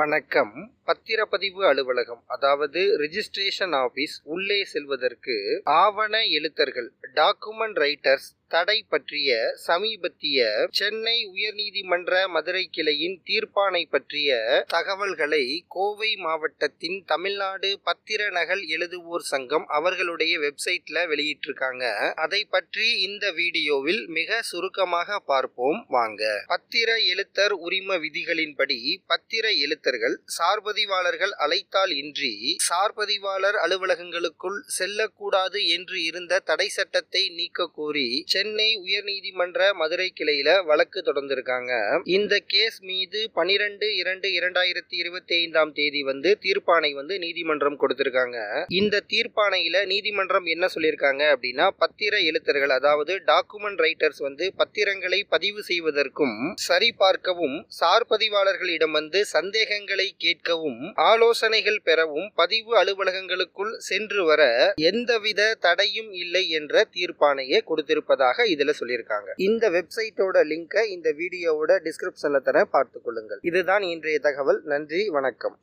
வணக்கம். பத்திரப்பதிவு அலுவலகம் அதாவது ரிஜிஸ்ட்ரேஷன் ஆபீஸ் உள்ளே செல்வதற்கு ஆவண எழுத்தர்கள் டாக்குமெண்ட் ரைட்டர்ஸ் தடை பற்றிய சமீபத்திய சென்னை உயர்நீதிமன்ற மதுரை கிளையின் தீர்ப்பானை பற்றிய தகவல்களை கோவை மாவட்டத்தின் தமிழ்நாடு பத்திர நகல் எழுதுவோர் சங்கம் அவர்களுடைய வெப்சைட்ல வெளியிட்டிருக்காங்க. அதை பற்றி இந்த வீடியோவில் மிக சுருக்கமாக பார்ப்போம். வாங்க. பத்திர எழுத்தர் உரிம விதிகளின்படி பத்திர எழுத்தர்கள் சார்பதிவாளர்கள் அழைத்தால் இன்றி சார்பதிவாளர் அலுவலகங்களுக்குள் செல்லக்கூடாது என்று இருந்த தடை சட்டத்தை நீக்க கோரி சென்னை உயர்நீதிமன்ற மதுரை கிளையில வழக்கு தொடர்ந்திருக்காங்க. இந்த கேஸ் மீது பனிரெண்டு இரண்டு இரண்டாயிரத்தி இருபத்தி ஐந்தாம் தேதி வந்து தீர்ப்பானை வந்து நீதிமன்றம் கொடுத்திருக்காங்க. இந்த தீர்ப்பானையில நீதிமன்றம் என்ன சொல்லியிருக்காங்க அப்படின்னா பத்திர எழுத்தர்கள் அதாவது டாக்குமெண்ட் ரைட்டர்ஸ் வந்து பத்திரங்களை பதிவு செய்வதற்கும் சரிபார்க்கவும் சார்பதிவாளர்களிடம் வந்து சந்தேகங்களை கேட்கவும் ஆலோசனைகள் பெறவும் பதிவு அலுவலகங்களுக்குள் சென்று வர எந்தவித தடையும் இல்லை என்ற தீர்ப்பானையே கொடுத்திருப்பதாக இதுல சொல்லியிருக்காங்க. இந்த வெப்சைட்டோட லிங்கை இந்த வீடியோவோட டிஸ்கிரிப்ஷன்ல தர பார்த்துக் கொள்ளுங்கள். இதுதான் இன்றைய தகவல். நன்றி வணக்கம்.